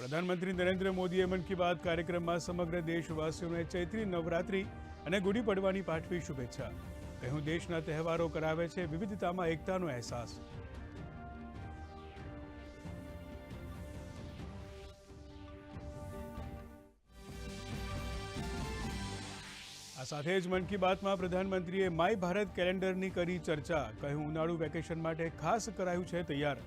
પ્રધાનમંત્રી નરેન્દ્ર મોદીએ મન કી બાત કાર્યક્રમમાં સમગ્ર દેશવાસીઓને ચૈત્રી નવરાત્રી અને ગુડી પડવાની પાઠવી શુભેચ્છા. કહ્યું દેશના તહેવારો કરાવે છે, વિવિધતામાં એકતાનો અહેસાસ. આ સાથે જ મન કી બાતમાં પ્રધાનમંત્રીએ માય ભારત કેલેન્ડરની કરી ચર્ચા. કહ્યું, ઉનાળુ વેકેશન માટે ખાસ કરાયું છે તૈયાર.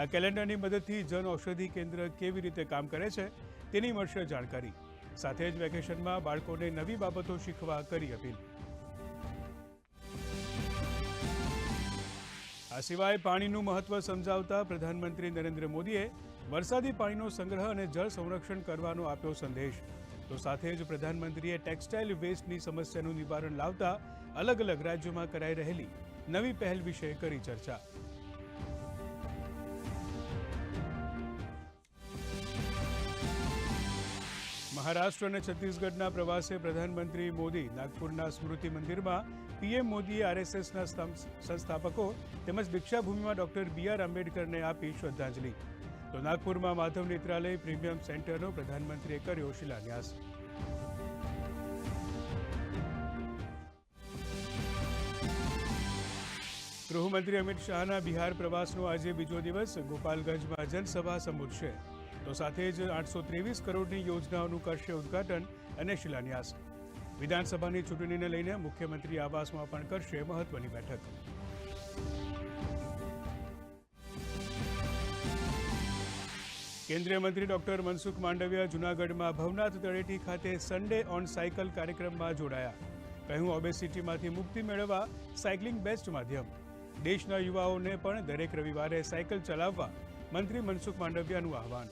આ કેલેન્ડરની મદદથી જન ઔષધિ કેન્દ્ર કેવી રીતે કામ કરે છે તેની મળશે જાણકારી. સાથે જ વેકેશનમાં બાળકોને નવી બાબતો શીખવા કરી અપીલ. આ સિવાય પાણીનું મહત્વ સમજાવતા પ્રધાનમંત્રી નરેન્દ્ર મોદીએ વરસાદી પાણીનો સંગ્રહ અને જળ સંરક્ષણ કરવાનો આપ્યો સંદેશ. તો સાથે જ પ્રધાનમંત્રીએ ટેક્સટાઇલ વેસ્ટની સમસ્યાનું નિવારણ લાવતા અલગ અલગ રાજ્યોમાં કરાઈ રહેલી નવી પહેલ વિશે કરી ચર્ચા. મહારાષ્ટ્ર અને છત્તીસગઢના પ્રવાસે પ્રધાનમંત્રી મોદી નાગપુરના સ્મૃતિ મંદિરમાં પીએમ મોદીએ આરએસએસના સંસ્થાપકો તેમજ દીક્ષાભૂમિમાં ડોક્ટર બી આર આંબેડકરને આપી શ્રદ્ધાંજલિ. તો નાગપુરમાં માધવ નેત્રાલય પ્રીમિયમ સેન્ટરનો પ્રધાનમંત્રીએ કર્યો શિલાન્યાસ. ગૃહમંત્રી અમિત શાહના બિહાર પ્રવાસનો આજે બીજો દિવસ ગોપાલગંજમાં જનસભા સંબોધશે. તો સાથે જ આઠસો ત્રેવીસ કરોડની યોજનાઓનું કરશે ઉદ્ઘાટન અને શિલાન્યાસ. વિધાનસભાની ચૂંટણીને લઈને મુખ્યમંત્રી આવાસમાં પણ કરશે મહત્વની બેઠક. કેન્દ્રીય મંત્રી ડોક્ટર મનસુખ માંડવિયા જૂનાગઢમાં ભવનાથ તળેટી ખાતે સન્ડે ઓન સાયકલ કાર્યક્રમમાં જોડાયા. કહ્યું ઓબેસિટીમાંથી મુક્તિ મેળવવા સાયકલિંગ બેસ્ટ માધ્યમ. દેશના યુવાઓને પણ દરેક રવિવારે સાયકલ ચલાવવા મંત્રી મનસુખ માંડવિયાનું આહવાન.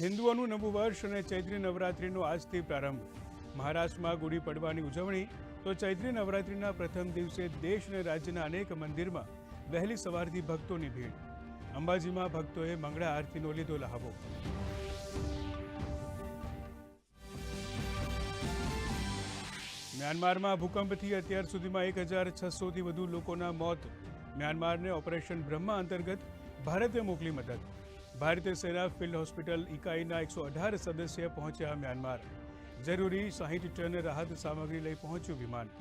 હિન્દુઓનું નવું વર્ષ અને ચૈત્રી નવરાત્રિનો આજથી પ્રારંભ. મહારાષ્ટ્રમાં ગુડી પડવાની ઉજવણી, તો ચૈત્રી નવરાત્રિના પ્રથમ દિવસે દેશ અને રાજ્યના અનેક મંદિરમાં વહેલી સવારથી ભક્તોની ભીડ. અંબાજીમાં ભક્તોએ મંગળા આરતીનો લીધો લહાવો. મ્યાનમારમાં ભૂકંપથી અત્યાર સુધીમાં એક હજાર છસોથી વધુ લોકોના મોત. મ્યાનમારને ઓપરેશન બ્રહ્મા અંતર્ગત ભારતે મોકલી મદદ. ભારતીય સેના ફિલ્ડ હોસ્પિટલ ઇકાઈના એકસો અઢાર સદસ્ય પહોંચ્યા મ્યાનમાર. જરૂરી સાહીઠ ટન રાહત સામગ્રી લઈ પહોંચ્યું વિમાન.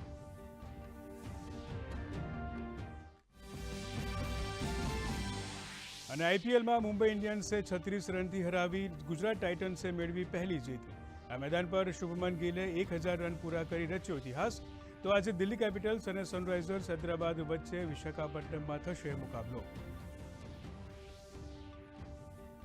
અને આઈપીએલમાં મુંબઈ ઇન્ડિયન્સે છત્રીસ રનથી હરાવી ગુજરાત ટાઇટન્સે મેળવી પહેલી જીત. આ મેદાન પર શુભમન ગિલે એક હજાર રન પૂરા કરી રચ્યો ઇતિહાસ. તો આજે દિલ્હી કેપિટલ્સ અને સનરાઇઝર્સ હૈદરાબાદ વચ્ચે વિશાખાપટ્ટનમમાં થશે મુકાબલો.